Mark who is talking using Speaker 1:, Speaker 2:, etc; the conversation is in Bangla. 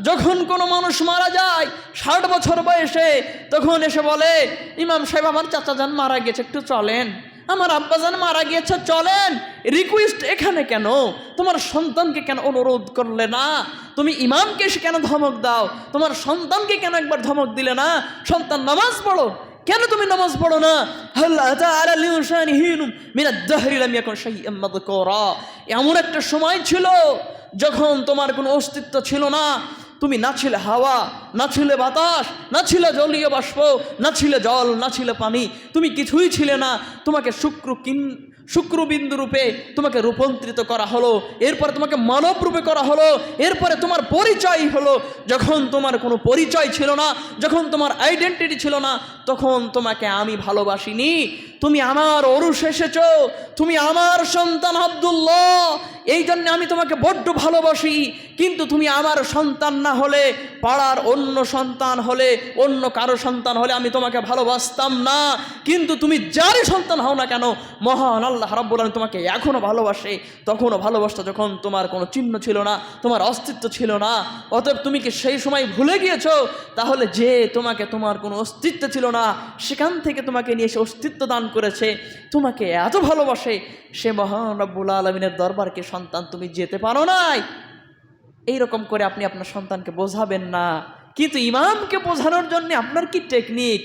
Speaker 1: যখন কোনো মানুষ মারা যায়, ষাট বছর বয়সে, তখন এসে বলে, ইমাম সাহেব, আমার চাচা যান মারা গেছে, একটু চলেন। আমার আব্বাজান মারা গিয়েছে, চলেন। রিকোয়েস্ট এখানে কেন? তোমার সন্তানকে কেন অনুরোধ করলে না? তুমি ইমামকে এসে কেন ধমক দাও? তোমার সন্তানকে কেন একবার ধমক দিলে না? সন্তান নামাজ পড়ো। কেন তুমি নামাজ পড়ো না? এমন একটা সময় ছিল যখন তোমার কোনো অস্তিত্ব ছিল না। তুমি না ছিলে হাওয়া, না ছিলে বাতাস, না ছিলে জলীয় বাষ্প, না ছিলে জল, না ছিলে পানি। তুমি কিছুই ছিলে না। তোমাকে শুক্র কিন, শুক্রবিন্দু রূপে তোমাকে রূপান্তরিত করা হলো। এরপরে তোমাকে মানব রূপে করা হলো। এরপরে তোমার পরিচয় হলো। যখন তোমার কোনো পরিচয় ছিল না, যখন তোমার আইডেন্টিটি ছিল না, তখন তোমাকে আমি ভালোবাসিনি। তুমি আমার অরুষ এসেছ, তুমি আমার সন্তান আব্দুল্লাহ এই জন্য আমি তোমাকে বড্ড ভালোবাসি, কিন্তু তুমি আমার সন্তান না হলে পাড়ার অন্য সন্তান হলে, অন্য কারও সন্তান হলে আমি তোমাকে ভালোবাসতাম না। কিন্তু তুমি যারই সন্তান হও না কেন, মহান আল্লাহ রাব্বুল আলামিন তোমাকে এখনও ভালোবাসে। তখনও ভালোবাসতো যখন তোমার কোনো চিহ্ন ছিল না, তোমার অস্তিত্ব ছিল না, অতএব তুমি কি সেই সময় ভুলে গিয়েছো? তাহলে যে তোমাকে তোমার কোনো অস্তিত্ব ছিল না, সেখান থেকে তোমাকে নিয়ে এসে অস্তিত্ব দান করেছে, তোমাকে এত ভালোবাসে, সে মহান রব্বুল আলমিনের দরবারকে সন্তান তুমি যেতে পারো নাই। এইরকম করে আপনি আপনার সন্তানকে বোঝাবেন না। কিন্তু ইমামকে বোঝানোর জন্য আপনার কি টেকনিক